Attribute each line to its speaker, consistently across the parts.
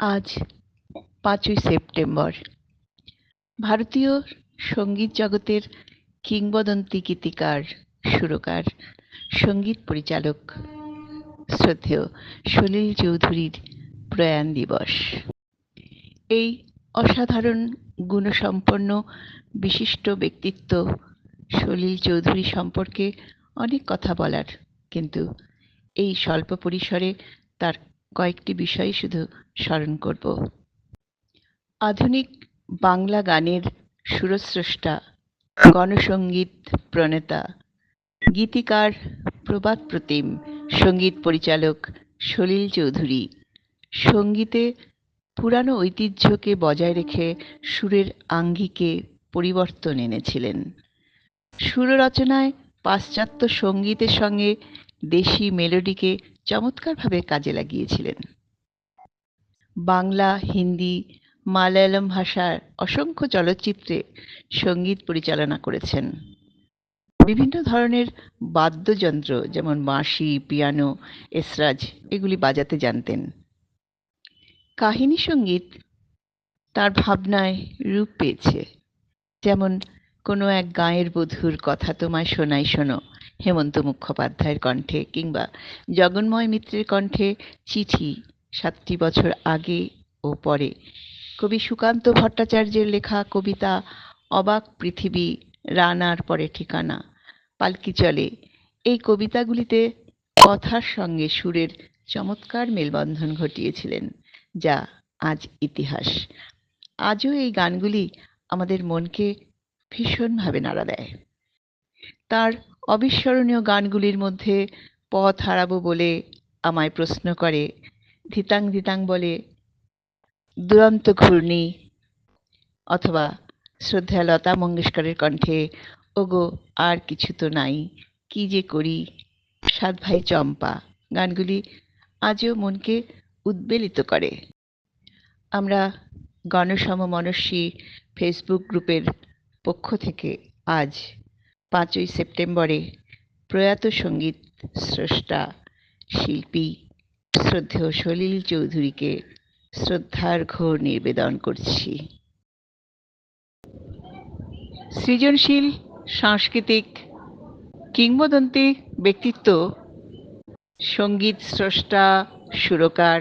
Speaker 1: আজ পাঁচই সেপ্টেম্বর। ভারতীয় সংগীত জগতের কিংবদন্তি গীতিকার, সুরকার, সংগীত পরিচালক শ্রদ্ধেয় সলিল চৌধুরীর প্রয়াণ দিবস। এই অসাধারণ গুণসম্পন্ন বিশিষ্ট ব্যক্তিত্ব সলিল চৌধুরী সম্পর্কে অনেক কথা বলার, কিন্তু এই স্বল্প পরিসরে তার কয়েকটি বিষয় শুধু স্মরণ করব। আধুনিক বাংলা গানের সুরস্রষ্টা গণসঙ্গীত প্রণেতা, গীতিকার প্রবাদ প্রতিম, সংগীত পরিচালক সলিল চৌধুরী। সঙ্গীতে পুরানো ঐতিহ্যকে বজায় রেখে সুরের আঙ্গিকে পরিবর্তন এনেছিলেন। সুর রচনায় পাশ্চাত্য সঙ্গীতের সঙ্গে দেশি মেলোডিকে চমৎকারভাবে কাজে লাগিয়েছিলেন। বাংলা, হিন্দি, মালায়ালাম ভাষার অসংখ্য চলচ্চিত্রে সংগীত পরিচালনা করেছেন। বিভিন্ন ধরনের বাদ্যযন্ত্র যেমন বাঁশি, পিয়ানো, এসরাজ, এগুলি বাজাতে জানতেন। কাহিনী সংগীত তার ভাবনায় রূপ পেয়েছে। যেমন, কোনো এক গাঁয়ের বধূর কথা তোমায় শোনাই শোনো হেমন্ত মুখোপাধ্যায়ের কণ্ঠে কিংবা জগন্ময় মিত্রের কণ্ঠে চিঠি সাতটি বছর আগে ও পরে। কবি সুকান্ত ভট্টাচার্যের লেখা কবিতা অবাক পৃথিবী, রানার পরে ঠিকানা, পালকি চলে। এই কবিতাগুলিতে কথার সঙ্গে সুরের চমৎকার মেলবন্ধন ঘটিয়েছিলেন, যা আজ ইতিহাস। আজও এই গানগুলি আমাদের মনকে ভীষণভাবে নাড়া দেয়। তার অবিস্মরণীয় গানগুলির মধ্যে পথ হারাবো বলে আমায় প্রশ্ন করে। ধিতাং ধিতাং বলে, দুরন্ত ঘূর্ণি। অথবা শ্রদ্ধা লতা মঙ্গেশকরের কণ্ঠে, ওগো, আর কিছু তো নাই, কি যে করি? সাত ভাই চম্পা। গানগুলি আজও মনকে উদ্বেলিত করে। আমরা গণসম মনস্বী ফেসবুক গ্রুপের পক্ষ থেকে আজ পাঁচই সেপ্টেম্বরে প্রয়াত সংগীত স্রষ্টা, শিল্পী শ্রদ্ধেয় সলিল চৌধুরীকে শ্রদ্ধার্ঘ্য নিবেদন করছি। সৃজনশীল, সাংস্কৃতিক, কিংবদন্তি ব্যক্তিত্ব, সংগীত স্রষ্টা, সুরকার,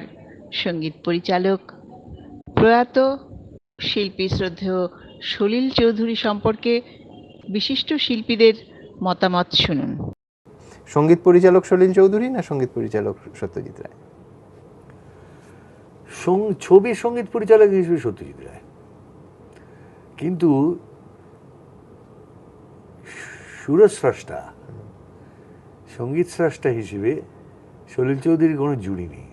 Speaker 1: সংগীত পরিচালক, প্রয়াত শিল্পী শ্রদ্ধেয় সলিল চৌধুরী সম্পর্কে বিশিষ্ট শিল্পীদের মতামত শুনুন।
Speaker 2: সংগীত পরিচালক সলিল চৌধুরী না সংগীত পরিচালক সত্যজিৎ রায়?
Speaker 3: ছবির সংগীত পরিচালক হিসেবে সত্যজিৎ রায়। কিন্তু সুরস্রষ্টা সংগীত স্রষ্টা হিসেবে সলিল চৌধুরীর কোনো জুড়ি নেই।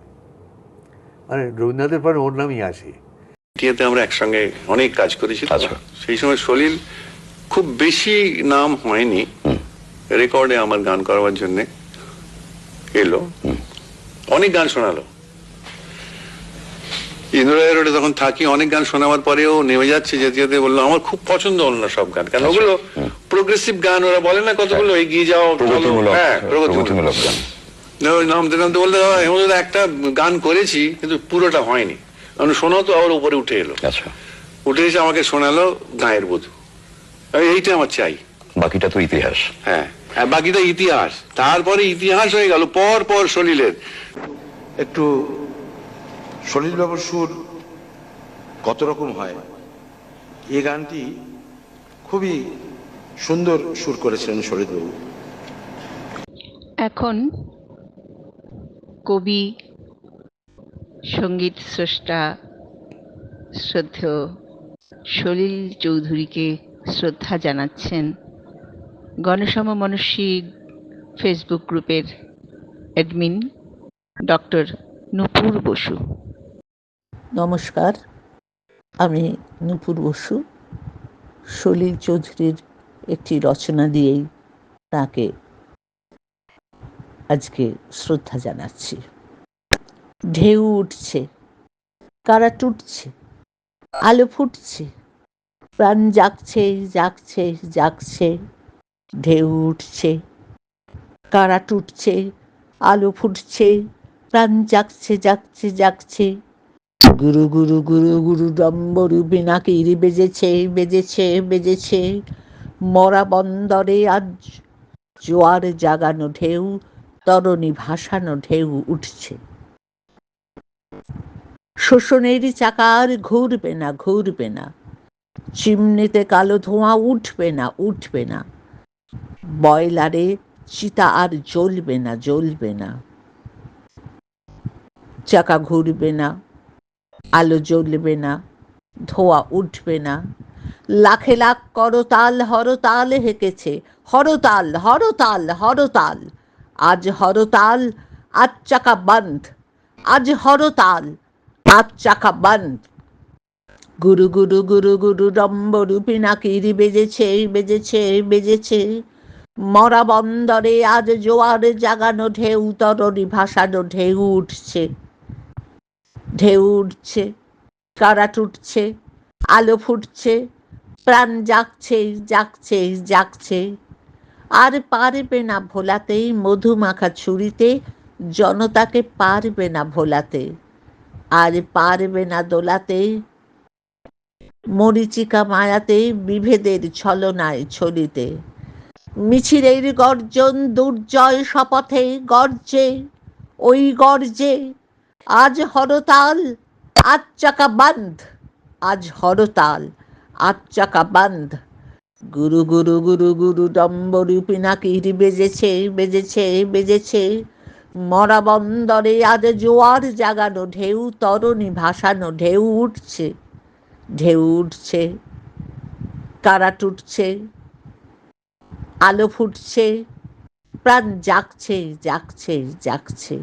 Speaker 3: মানে রবীন্দ্রনাথের পর ওর নামই আসে।
Speaker 4: আমরা একসঙ্গে অনেক কাজ করেছি।
Speaker 5: আচ্ছা।
Speaker 4: সেই সময় সলিল খুব বেশি নাম হয়নি। রেকর্ডে আমার গান করবার জন্য এলো। অনেক গান শোনালো। ইন্দ্রায় রোডে তখন থাকি অনেক গান শোনাবার পরেও নেমে যাচ্ছে যেতে যেতে বলল আমার খুব পছন্দ হলো না সব গান। কারণ ওগুলো প্রোগ্রেসিভ গান ওরা বলে না কতগুলো এগিয়ে যাও।
Speaker 5: প্রগতিমূলক।
Speaker 4: হ্যাঁ প্রগতিমূলক।
Speaker 5: গান।
Speaker 4: নামতে নামতে বলতে "দাদা, হেমন্ত দা, একটা গান করেছি কিন্তু পুরোটা হয়নি। আমি শোনাও তো আবার উপরে উঠে এলো।
Speaker 5: আচ্ছা।
Speaker 4: উঠে এসে আমাকে শোনালো গায়ের বধূ। এইটা আমার চাই।
Speaker 5: বাকিটা তো ইতিহাস।
Speaker 4: হ্যাঁ হ্যাঁ বাকিটা ইতিহাস। তারপরে ইতিহাস হয়ে গেল পর পর সলিলের
Speaker 6: একটু সলিলবাবুর সুর কত রকম হয়? এই গানটি খুবই সুন্দর সুর করেছিলেন সলিলবাবু
Speaker 1: এখন কবি সংগীত স্রষ্টা শ্রদ্ধেয় সলিল চৌধুরীকে শ্রদ্ধা জানাচ্ছেন গণসম মনস্বী ফেসবুক গ্রুপের অ্যাডমিন ডক্টর নূপুর বসু।
Speaker 7: নমস্কার, আমি নূপুর বসু। সলিল চৌধুরীর একটি রচনা দিয়েই তাকে আজকে শ্রদ্ধা জানাচ্ছি। ঢেউ উঠছে কারা টুটছে, আলো ফুটছে প্রাণ জাগছে জাগছে জাগছে। ঢেউ উঠছে, কারা টুটছে, আলো ফুটছে, প্রাণ জাগছে জাগছে জাগছে। গুরু গুরু গুরু গুরু ডম্বরু পিনাকির বেজেছে বেজেছে বেজেছে। মরা বন্দরে আজ জোয়ার জাগানো ঢেউ, তরণী ভাসানো ঢেউ উঠছে। শোষণের চাকা আর ঘুরবে না ঘুরবে না। চিমনিতে কালো ধোঁয়া উঠবে না উঠবে না। বয়লারে চিতা আর জ্বলবে না জ্বলবে না। চাকা ঘুরবে না, আলো জ্বলবে না, ধোয়া উঠবে না। লাখে লাখ করতাল, হরতাল হেঁকেছে। হরতাল হরতাল হরতাল। আজ হরতাল, আজ চাকা বন্ধ আজ হরতাল, আজ চাকা বন্ধ গুরু গুরু গুরু গুরু ডম্বরু পিনাকিরি বেজেছে বেজেছে বেজেছে। মরা বন্দরে আজ জোয়ার জাগানো ঢেউ, তরণী ভাসানো ঢেউ উঠছে। ঢেউ উঠছে, কারা টুটছে, আলো ফুটছে, প্রাণ জাগছে জাগছে জাগছে। আর পারবে না ভোলাতে মধু মাখা ছুরিতে, জনতাকে পারবে না ভোলাতে। আর পারবে না দোলাতে মরিচিকা মায়াতে বিভেদের ছলনায় ছলিতে। মিছিলের গর্জন দুর্জয় শপথে গর্জে, ওই গর্জে, আজ হরতাল, আজ চাকা বান্ধ আজ হরতাল, আজ চাকা বান্ধ গুরু গুরু গুরু গুরু ডম্বরু পিনাকির বেজেছে বেজেছে বেজেছে। মরা বন্দরে আজ জোয়ার জাগানো ঢেউ, তরণী ভাসানো ঢেউ উঠছে। ঢেউ উঠছে কারা টুটছে আলো ফুটছে প্রাণ জাগছে জাগছে জাগছে।